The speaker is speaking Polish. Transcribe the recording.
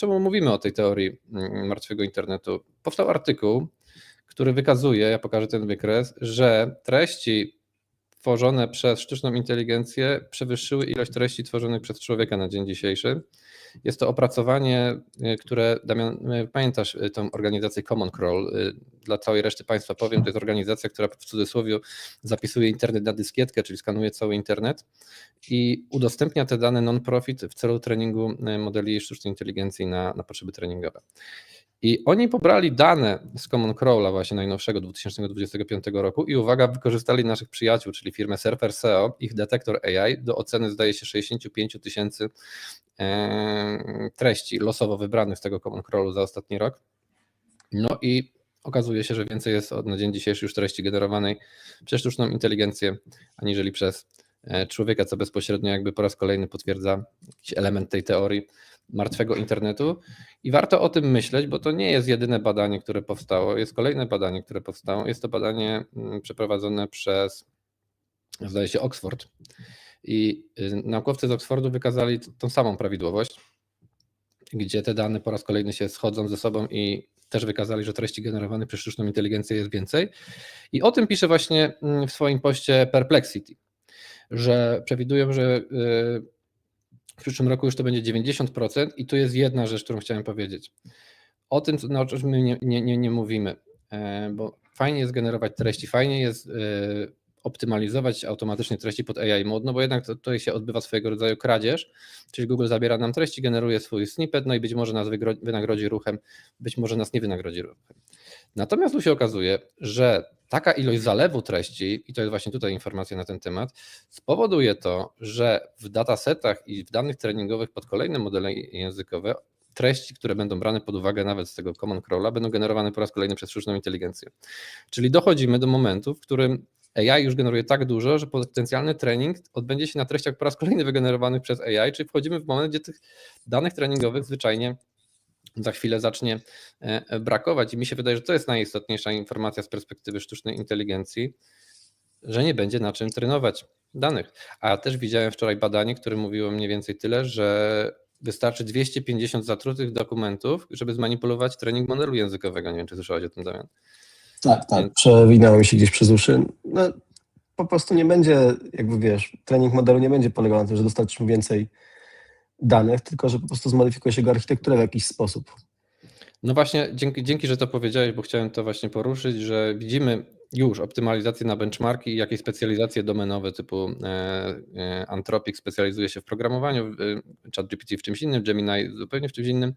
czemu mówimy o tej teorii mm, martwego internetu? Powstał artykuł, który wykazuje, ja pokażę ten wykres, że treści tworzone przez sztuczną inteligencję przewyższyły ilość treści tworzonych przez człowieka na dzień dzisiejszy. Jest to opracowanie, y, które, Damian, y, pamiętasz y, tą organizację Common Crawl, dla całej reszty Państwa powiem, to jest organizacja, która w cudzysłowie zapisuje internet na dyskietkę, czyli skanuje cały internet i udostępnia te dane non-profit w celu treningu modeli sztucznej inteligencji na, na potrzeby treningowe. I oni pobrali dane z Common Crawla właśnie najnowszego 2025 roku i uwaga, wykorzystali naszych przyjaciół, czyli firmę Surfer SEO, ich detektor AI do oceny zdaje się 65 tysięcy treści losowo wybranych z tego Common Crawlu za ostatni rok. No i okazuje się, że więcej jest na dzień dzisiejszy już treści generowanej przez sztuczną inteligencję, aniżeli przez e, człowieka, co bezpośrednio jakby po raz kolejny potwierdza jakiś element tej teorii martwego internetu. I warto o tym myśleć, bo to nie jest jedyne badanie, które powstało. Jest kolejne badanie, które powstało. Jest to badanie mm, przeprowadzone przez, zdaje się, Oxford. I y, naukowcy z Oxfordu wykazali tą samą prawidłowość, gdzie te dane po raz kolejny się schodzą ze sobą i też wykazali, że treści generowanych przez sztuczną inteligencję jest więcej. I o tym pisze właśnie mm, w swoim poście Perplexity, że przewidują, że y, w przyszłym roku już to będzie 90% i tu jest jedna rzecz, którą chciałem powiedzieć. O tym, na czym my nie, nie, nie, nie mówimy, e, bo fajnie jest generować treści, fajnie jest e, optymalizować automatycznie treści pod AI mode, no bo jednak tutaj się odbywa swojego rodzaju kradzież, czyli Google zabiera nam treści, generuje swój snippet, no i być może nas wynagrodzi ruchem, być może nas nie wynagrodzi ruchem. Natomiast tu się okazuje, że taka ilość zalewu treści, i to jest właśnie tutaj informacja na ten temat, spowoduje to, że w datasetach i w danych treningowych pod kolejne modele językowe treści, które będą brane pod uwagę nawet z tego Common Crawla, będą generowane po raz kolejny przez sztuczną inteligencję. Czyli dochodzimy do momentu, w którym AI już generuje tak dużo, że potencjalny trening odbędzie się na treściach po raz kolejny wygenerowanych przez AI, czyli wchodzimy w moment, gdzie tych danych treningowych zwyczajnie za chwilę zacznie e, brakować. I mi się wydaje, że to jest najistotniejsza informacja z perspektywy sztucznej inteligencji, że nie będzie na czym trenować danych. A też widziałem wczoraj badanie, które mówiło mniej więcej tyle, że wystarczy 250 zatrutych dokumentów, żeby zmanipulować trening modelu językowego. Nie wiem, czy słyszałeś o tym, Damian. Tak, tak, Więc... przewinęło mi się gdzieś przez uszy. No, po prostu nie będzie, jakby wiesz, trening modelu nie będzie polegał na tym, że dostarczymy więcej danych, tylko że po prostu zmodyfikuje się jego architekturę w jakiś sposób. No właśnie, dzięki, dzięki, że to powiedziałeś, bo chciałem to właśnie poruszyć, że widzimy już optymalizację na benchmarki i jakieś specjalizacje domenowe typu e, e, Anthropic specjalizuje się w programowaniu, ChatGPT w czymś innym, Gemini zupełnie w czymś innym.